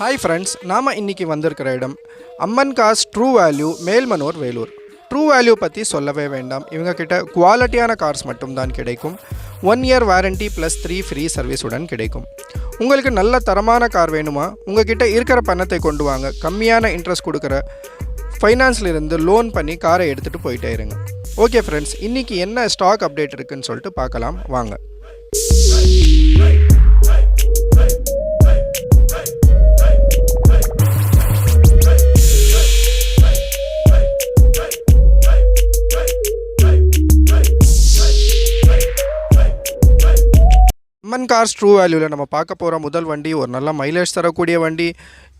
Hi friends நாம் இன்றைக்கி வந்திருக்கிற இடம் Amman cars true value Melmanur Vellore. True value பற்றி சொல்லவே வேண்டாம். இவங்கக்கிட்ட குவாலிட்டியான கார்ஸ் மட்டும்தான் கிடைக்கும். One year warranty plus three free சர்வீஸுடன் கிடைக்கும். உங்களுக்கு நல்ல தரமான கார் வேணுமா? உங்ககிட்ட இருக்கிற பணத்தை கொண்டு வாங்க. கம்மியான இன்ட்ரெஸ்ட் கொடுக்குற ஃபைனான்ஸ்லேருந்து லோன் பண்ணி காரை எடுத்துகிட்டு போயிட்டே இருங்க. ஓகே ஃப்ரெண்ட்ஸ் இன்றைக்கி என்ன ஸ்டாக் அப்டேட் இருக்குன்னு சொல்லிட்டு பார்க்கலாம். வாங்க. அம்மன் கார்ஸ் ட்ரூ வேல்யூவில் நம்ம பார்க்க போகிற முதல் வண்டி ஒரு நல்ல மைலேஜ் தரக்கூடிய வண்டி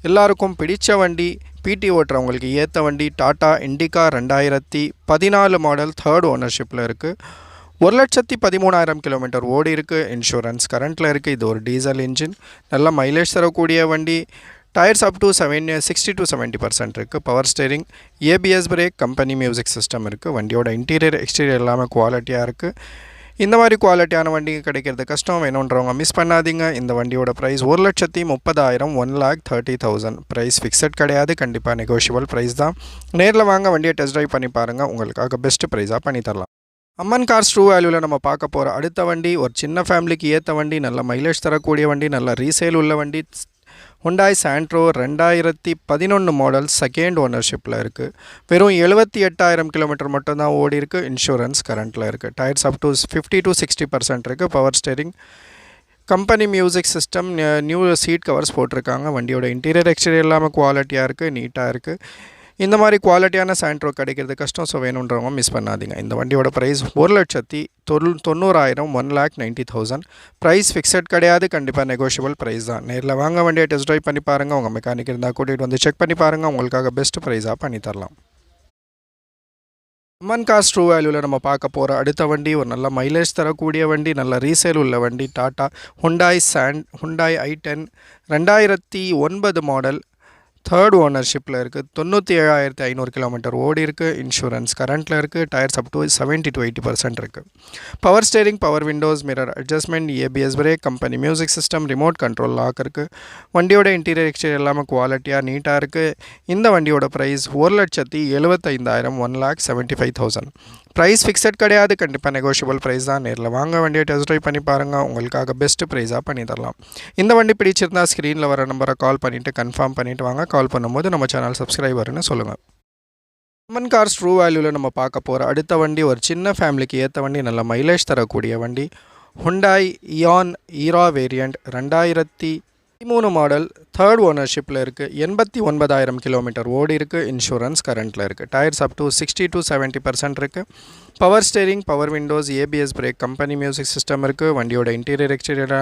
எல்லாருக்கும் பிடித்த வண்டி பிடி ஓட்டுறவங்களுக்கு ஏற்ற வண்டி டாடா இண்டிகா ரெண்டாயிரத்தி பதினாலு மாடல் தேர்ட் ஓனர்ஷிப்பில் இருக்குது ஒரு லட்சத்தி பதிமூணாயிரம் கிலோமீட்டர் ஓடி இருக்குது இன்சூரன்ஸ் கரண்ட்டில் இருக்குது இது ஒரு டீசல் இன்ஜின் நல்ல மைலேஜ் தரக்கூடிய வண்டி. Tyres up to seven sixty to seventy percent இருக்குது power steering ABS brake company music system இருக்குது வண்டியோட இன்டீரியர் எக்ஸ்டீரியர் எல்லாமே குவாலிட்டியாக இருக்குது இந்த மாதிரி குவாலிட்டியான வண்டி கிடைக்கிறது கஷ்டம் வேணுன்றவங்க மிஸ் பண்ணாதீங்க. இந்த வண்டியோட ப்ரைஸ் ஒரு லட்சத்தி முப்பதாயிரம் one lakh thirty thousand price fixed கிடையாது கண்டிப்பாக நெகோஷியபிள் ப்ரைஸ் தான். நேரில் வாங்க வண்டியை டெஸ்ட் ட்ரைவ் பண்ணி பாருங்கள் உங்களுக்காக பெஸ்ட் ப்ரைஸாக பண்ணித்தரலாம் அம்மன் கார்ஸ் ட்ரூ வேல்யூவில் நம்ம பார்க்க போகிற அடுத்த வண்டி ஒரு சின்ன ஃபேமிலிக்கு ஏற்ற வண்டி நல்ல மைலேஜ் தரக்கூடிய வண்டி நல்ல ரீசேல் உள்ள வண்டி ஹுண்டாய் சாண்ட்ரோ ரெண்டாயிரத்தி பதினொன்று மாடல் செகண்ட் ஓனர்ஷிப்பில் இருக்குது வெறும் எழுபத்தி எட்டாயிரம் கிலோமீட்டர் மட்டும்தான் ஓடி இருக்குது இன்சூரன்ஸ் கரண்ட்டில் இருக்குது tyres up to fifty to sixty percent இருக்குது power steering company music system new seat covers போட்டிருக்காங்க. வண்டியோட இன்டீரியர் எக்ஸ்டீரியர் இல்லாமல் குவாலிட்டியாக இருக்குது நீட்டாக இருக்குது இந்த மாதிரி குவாலிட்டியான சாண்ட்ரோ கிடைக்கிறது கஷ்டம். ஸோ வேணுன்றவங்க மிஸ் பண்ணாதீங்க. இந்த வண்டியோட ப்ரைஸ் ஒரு லட்சத்தி தொண்ணூ தொண்ணூறாயிரம் one lakh ninety thousand price fixed கிடையாது. கண்டிப்பாக நெகோஷியபிள் ப்ரைஸ் தான். நேரில் வாங்க வண்டியை டெஸ்ட் ட்ரைவ் பண்ணி பாருங்கள் உங்கள் மெக்கானிக் இருந்தால் கூட்டிகிட்டு வந்து செக் பண்ணி பாருங்கள் உங்களுக்காக பெஸ்ட் ப்ரைஸாக பண்ணி தரலாம். அம்மன் காஸ்ட் ட்ரூ வேல்யூவில் நம்ம பார்க்க போகிற அடுத்த வண்டி ஒரு நல்ல மைலேஜ் தரக்கூடிய வண்டி நல்ல ரீசேல் உள்ள வண்டி டாட்டா ஹுண்டாய் சாண்ட் ஹுண்டாய் ஐ டென் ரெண்டாயிரத்தி ஒன்பது மாடல் தேர்ட் ஓனர்ஷிப்பில் இருக்குது தொண்ணூற்றி ஏழாயிரத்தி ஐநூறு கிலோமீட்டர் ஓடி இருக்குது இன்சூரன்ஸ் கரண்ட்டில் இருக்குது tyres up to seventy to eighty percent இருக்குது power steering power windows mirror adjustment ABS brake company music system remote control lock இருக்குது வண்டியோட இன்டீரியர் எக்ஸ்டீரியர் எல்லாமே குவாலிட்டியாக நீட்டாக இருக்குது இந்த வண்டியோட ப்ரைஸ் ஒரு லட்சத்தி எழுபத்தைந்தாயிரம் one lakh seventy five thousand price fixed கிடையாது. கண்டிப்பாக நெகோஷியபிள் ப்ரைஸ் தான். நேரில் வாங்க வண்டியை டெஸ்ட் ட்ரைவ் பண்ணி பாருங்கள் உங்களுக்காக பெஸ்ட் ப்ரைஸாக பண்ணி தரலாம். இந்த வண்டி பிடிச்சிருந்தா ஸ்க்ரீனில் வர நம்பரை கால் பண்ணிவிட்டு கன்ஃபார்ம் பண்ணிவிட்டு வாங்க. கால் பண்ணும்போது நம்ம சேனல் சப்ஸ்கிரைபர்னு சொல்லுங்கள் அம்மன் கார்ஸ் ட்ரூ வேல்யூவில் நம்ம பார்க்க போகிற அடுத்த வண்டி ஒரு சின்ன ஃபேமிலிக்கு ஏற்ற வண்டி நல்ல மைலேஜ் தரக்கூடிய வண்டி ஹுண்டாய் இயான் ஈரா வேரியண்ட் ரெண்டாயிரத்தி பதிமூணு மாடல் தேர்ட் ஓனர்ஷிப்பில் இருக்குது எண்பத்தி ஒன்பதாயிரம் கிலோமீட்டர் ஓடி இருக்குது இன்சூரன்ஸ் கரண்ட்டில் இருக்குது tyres up to sixty to seventy percent இருக்குது power steering power windows ABS brake company music system இருக்குது வண்டியோட இன்டீரியர் எக்ஸ்டீரியர்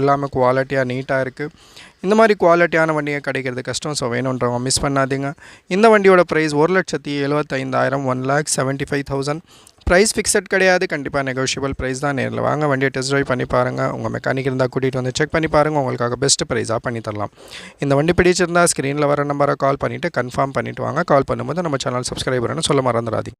இல்லாமல் குவாலிட்டியாக நீட்டாக இருக்குது இந்த மாதிரி குவாலிட்டியான வண்டியை கிடைக்கிறது கஷ்டம் ஸோ வேணுன்றவங்க மிஸ் பண்ணாதீங்க. இந்த வண்டியோட ப்ரைஸ் ஒரு லட்சத்தி எழுபத்தைந்தாயிரம் one lakh seventy five thousand price fixed கிடையாது கண்டிப்பாக நெகோஷியபிள் ப்ரைஸ் தான். நேரில் வாங்க வண்டியை டெஸ்ட் ட்ரைவ் பண்ணி பாருங்கள் உங்கள் மெக்கானிக் இருந்தால் கூட்டிகிட்டு வந்து செக் பண்ணி பாருங்கள் உங்களுக்காக பெஸ்ட் ப்ரைஸாக பண்ணி தரலாம். இந்த வண்டி பிடிச்சிருந்தா ஸ்க்ரீனில் வர நம்பரை கால் பண்ணிவிட்டு கன்ஃபார்ம் பண்ணிவிட்டு வாங்க. கால் பண்ணும்போது நம்ம சேனல் சப்ஸ்கிரைபர்னு சொல்ல மறந்துடாதீங்க.